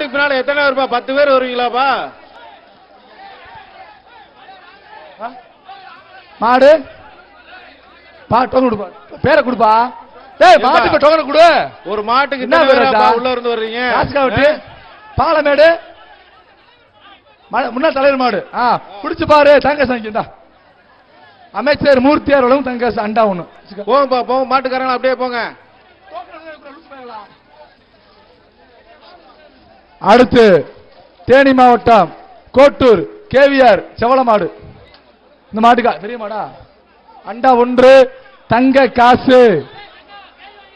மாட்டுக்கு பின்னால எத்தனை பேருப்பா? பத்து பேர் வருவீங்களாப்பா? மாடு? பா டோக்கன் கொடுப்பா. பேரை கொடுப்பா. டேய் மாட்டுக்கு டோக்கன் கொடு. ஒரு மாட்டுக்கு என்ன பேராப்பா? உள்ள இருந்து வர்றீங்க. காசுக்காவட்டி பாலமேடு முன்னாள் தலைவர் மாடு. ஆ பிடிச்சு பாரு. தங்க சங்கிண்டா அமைச்சர் மூர்த்தியார் அளவும் தங்க அண்டா ஒண்ணு. போங்கப்பா போங்க. மாட்டுக்காரங்க அப்படியே போங்க. அடுத்து தேனி மாவட்டம் கோட்டூர் கேவிஆர் செவளமாடு இந்த மாட்டுக்கா பெரிய மாடா? அண்டா ஒன்று தங்க காசு.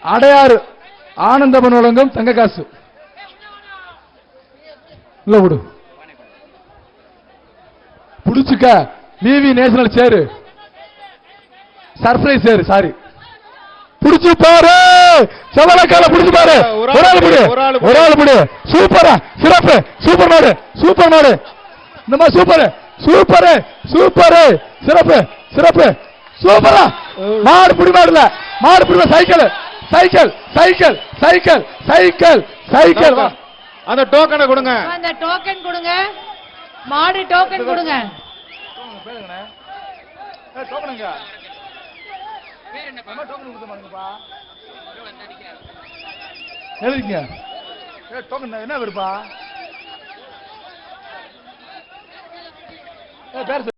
அடையாறு ஆனந்தமன் வழங்கும் தங்க காசு. இல்ல விடு. புடிச்சுக்க. விவி நேஷனல் சேரு. சர்ப்ரைஸ் சேரு சாரி புடிச்சு பாரு! செவலக்கால புடிச்சு பாரு. ஒரு ஒரு ஆள் புடி ஒரு ஆள் புடி. ஒரு ஆள் புடி. சூப்பரா சிறப்பு. சூப்பர் மாடு சூப்பர் மாடு. இந்த மாதிரி சூப்பர். Super super. சிறப்பு சிறப்பு. சூப்பரா. மாடு புடி மாடுல மாடு புடி cycle. Cycle cycle cycle cycle cycle. வா அந்த டோக்கனை கொடுங்க. அந்த டோக்கன் கொடுங்க. மாடு டோக்கன் கொடுங்க. எழுதிங்க டோக்கன் என்ன வருப்பா பேர் சொல்லு.